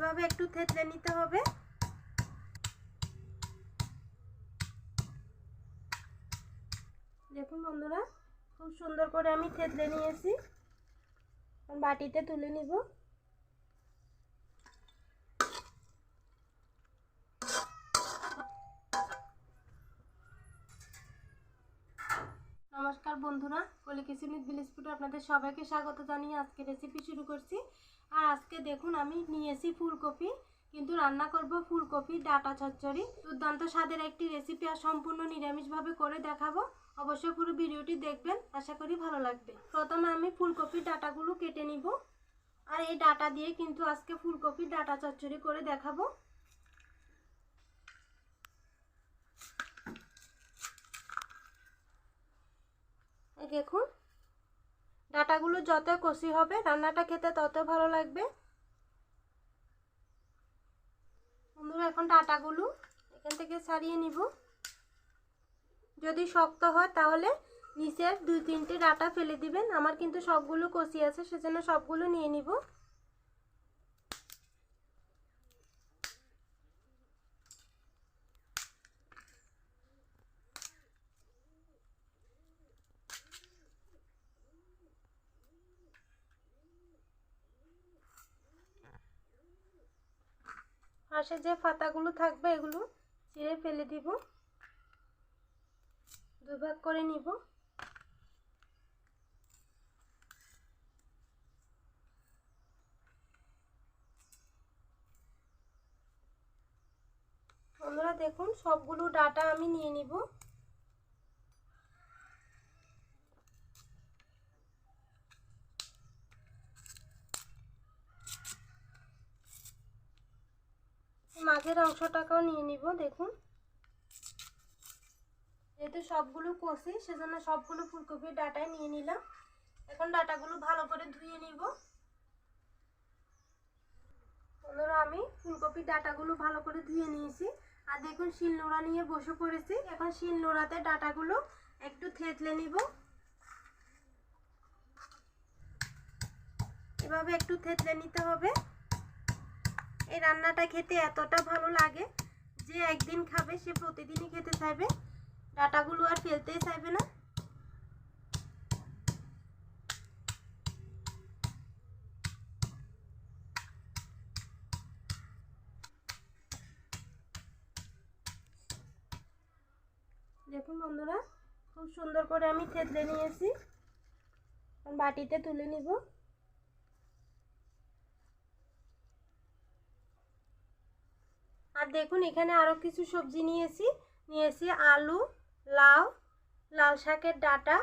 এভাবে একটু থেতলে নিতে হবে। দেখুন বন্ধুরা, খুব সুন্দর করে আমি থেতলে নিয়েছি। বাটিতে তুলে নিব। নমস্কার বন্ধুরা কলি কিচেন ভিলেজ ফুডে আপনাদের সবাইকে স্বাগত জানিয়ে আজকে রেসিপি শুরু করছি। আর আজকে দেখুন আমি নিয়েছি ফুলকপি, কিন্তু রান্না করব ফুলকপি, ডাটা চচ্চড়ি। দুর্দান্ত স্বাদের একটি রেসিপি আর সম্পূর্ণ নিরামিষভাবে করে দেখাবো। অবশ্যই পুরো ভিডিওটি দেখবেন, আশা করি ভালো লাগবে। প্রথমে আমি ফুলকপির ডাটাগুলো কেটে নিব। আর এই ডাটা দিয়ে কিন্তু আজকে ফুলকপির ডাটা চচ্চড়ি করে দেখাবো। দেখুন ডাটাগুলো যত কষি হবে, রান্নাটা খেতে তত ভালো লাগবে। বন্ধুরা, এখন ডাটাগুলো এখান থেকে সারিয়ে নিব। যদি শক্ত হয়, তাহলে নিচের দুই তিনটে ডাটা ফেলে দিবেন। আমার কিন্তু সবগুলো কষি আছে, সেজন্য সবগুলো নিয়ে নিব। পাশে যে ফাতাগুলো থাকবে, এগুলো ছিঁড়ে ফেলে দিব। দুভাগ করে নিব। বন্ধুরা, দেখুন, সবগুলো ডাটা আমি নিয়ে নিব। মাঝের অংশটাকেও নিয়ে নিব, দেখুন। যেহেতু সবগুলো কষি, সেজন্য সবগুলো ফুলকপির ডাটাই নিয়ে নিলাম। এখন ডাটাগুলো ভালো করে ধুয়ে নিব। বন্ধুরা আমি ফুলকপির ডাটাগুলো ভালো করে ধুয়ে নিয়েছি। আর দেখুন শিল নোড়া নিয়ে বসে পড়েছি। এখন শিল নোড়াতে ডাটাগুলো একটু থেতলে নিব। এভাবে একটু থেতলে নিতে হবে। এই রান্নাটা খেতে এতটা ভালো লাগে যে একদিন খাবে, সে প্রতিদিনই খেতে চাইবে। ডাটাগুলো আর ফেলতেই চাইবে না। দেখুন বন্ধুরা, খুব সুন্দর করে আমি থেতলে নিয়েছি। বাটিতে তুলে নিব। আর দেখুন, এখানে আরও কিছু সবজি নিয়েছি। নিয়েছি আলু, লাউ, লাল শাকের ডাটা,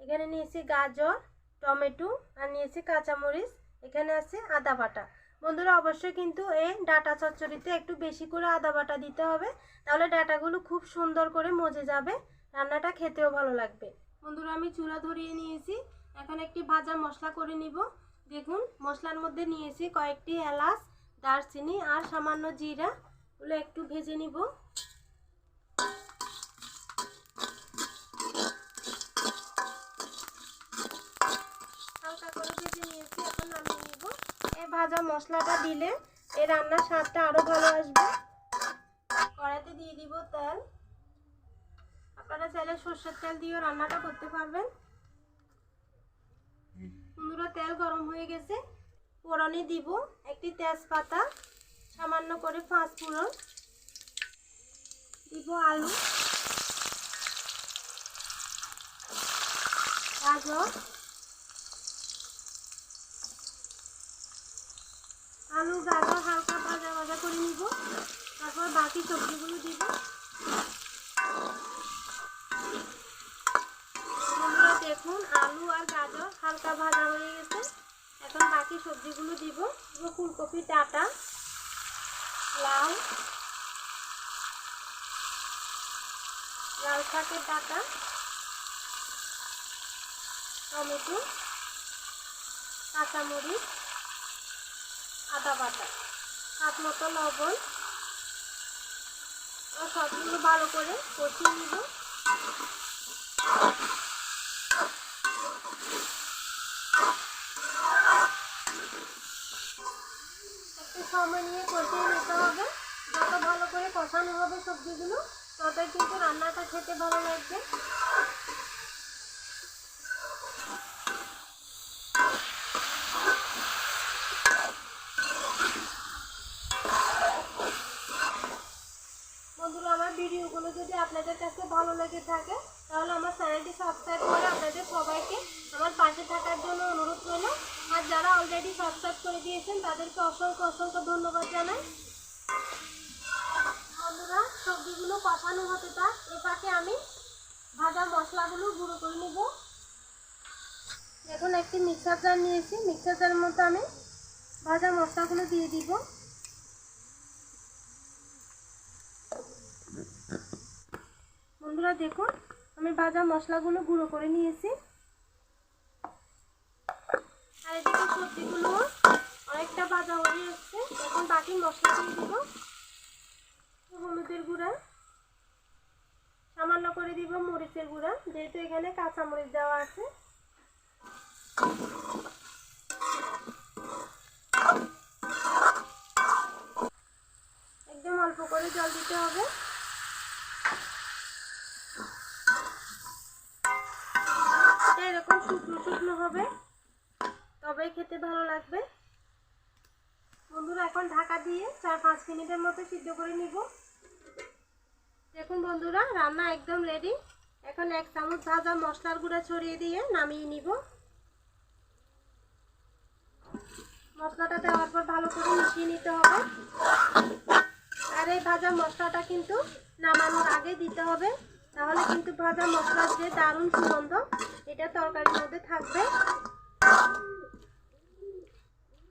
এখানে নিয়েছি গাজর, টমেটো, আর নিয়েছি কাঁচামরিচ, এখানে আছে আদা বাটা। বন্ধুরা, অবশ্যই কিন্তু এই ডাটা চচ্চড়িতে একটু বেশি করে আদা বাটা দিতে হবে, তাহলে ডাটাগুলো খুব সুন্দর করে মজে যাবে, রান্নাটা খেতেও ভালো লাগবে। বন্ধুরা, আমি চুলা ধরিয়ে নিয়েছি, এখন একটি ভাজা মশলা করে নিব। দেখুন, মশলার মধ্যে নিয়েছি কয়েকটি এলাচ, দারচিনি, আর সামান্য জিরা। ওগুলো একটু ভেজে নিব। হালকা করে ভেজে নিয়েছি, এখন নামিয়ে নিব। এই ভাজা মশলাটা দিলে এই রান্নার স্বাদটা আরও ভালো আসবে। কড়াইতে দিয়ে দিব তেল। আপনারা চাইলে সর্ষের তেল দিয়েও রান্নাটা করতে পারবেন। বন্ধুরা, তেল গরম হয়ে গেছে। ফোড়নে দিব একটি তেজপাতা। সামান্য করে পাঁচ ফোড়ন দিব আলু, গাজর আলু, গাজর হালকা ভাজা ভাজা করে নিব। তারপর বাকি সবজিগুলো দিব। দেখুন, আলু আর গাজর হালকা ভাজা হয়ে গেছে। এখন বাকি সবজিগুলো দিব। দিব ফুলকপি ডাটা। লাউ লাল শাকের ডাটা। টমেটো। কাঁচামরিচ। আদা বাটা। হাত মতো লবণ। সবগুলো ভালো করে কষিয়ে নিব। সময় নিয়ে কষিয়ে নিতে হবে যত ভালো করে কষানো হবে সবজিগুলো ততই কিন্তু রান্নাটা খেতে ভালো লাগবে বন্ধুরা, আমার ভিডিওগুলো যদি আপনাদের কাছে ভালো লেগে থাকে তাহলে আমার চ্যানেলটি সাবস্ক্রাইব করে আপনাদের সবাইকে আমার পাশে থাকার জন্য অনুরোধ রইল আর যারা অলরেডি সাবস্ক্রাইব করে দিয়েছেন, তাদেরকে অসংখ্য অসংখ্য ধন্যবাদ জানাই। বন্ধুরা, সবজিগুলো কষানো হতে থাক এ আমি ভাজা মশলাগুলো গুঁড়ো করে নেব। এখন একটি মিক্সার জার নিয়েছি। মিক্সার জারের মধ্যে আমি ভাজা মশলাগুলো দিয়ে দিব। বন্ধুরা, দেখুন, আমি ভাজা মশলাগুলো গুঁড়ো করে নিয়েছি আর এদিকে সবজিগুলো অনেকটা ভাজা হয়ে এসছে এখন বাকি মশলা দিয়ে দিব। হলুদের গুঁড়া। সামান্য করে দিব মরিচের গুঁড়া, যেহেতু এখানে কাঁচা মরিচ দেওয়া আছে। একদম অল্প করে জল দিতে হবে। এরকম শুকনো শুকনো হবে। তবেই খেতে ভালো লাগবে। বন্ধুরা, এখন ঢাকা দিয়ে চার পাঁচ মিনিটের মতো সিদ্ধ করে নিব। দেখুন বন্ধুরা, রান্না একদম রেডি এখন এক চামচ ভাজা মশলার গুঁড়া ছড়িয়ে দিয়ে নামিয়ে নিব। মশলাটা দেওয়ার পর ভালো করে মিশিয়ে নিতে হবে। আর এই ভাজা মশলাটা কিন্তু নামানোর আগে দিতে হবে। তাহলে কিন্তু ভাজা মশলার যে দারুণ সুগন্ধ, এটা তরকারির মধ্যে থাকবে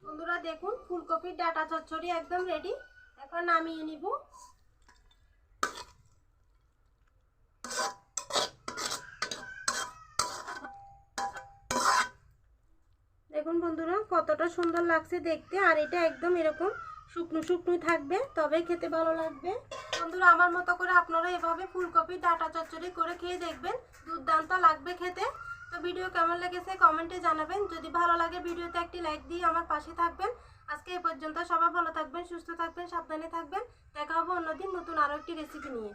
বন্ধুরা দেখুন ফুলকপির ডাটা চচ্চড়ি একদম রেডি এখন নামিয়ে নিব। দেখুন বন্ধুরা, কতটা সুন্দর লাগছে দেখতে, আর এটা একদম এরকম শুকনো শুকনো থাকবে তবেই খেতে ভালো লাগবে। বন্ধুরা, আমার মতো করে আপনারা এভাবে ফুলকপি, ডাটা চচ্চড়ি করে খেয়ে দেখবেন, দুর্দান্ত লাগবে খেতে। তো ভিডিও কেমন লেগেছে কমেন্টে জানাবেন। যদি ভালো লাগে ভিডিওতে একটি লাইক দিয়ে আমার পাশে থাকবেন। আজকে এই পর্যন্ত সবাই ভালো থাকবেন, সুস্থ থাকবেন, সাবধানে থাকবেন। দেখা হবে অন্যদিন নতুন আরও একটি রেসিপি নিয়ে।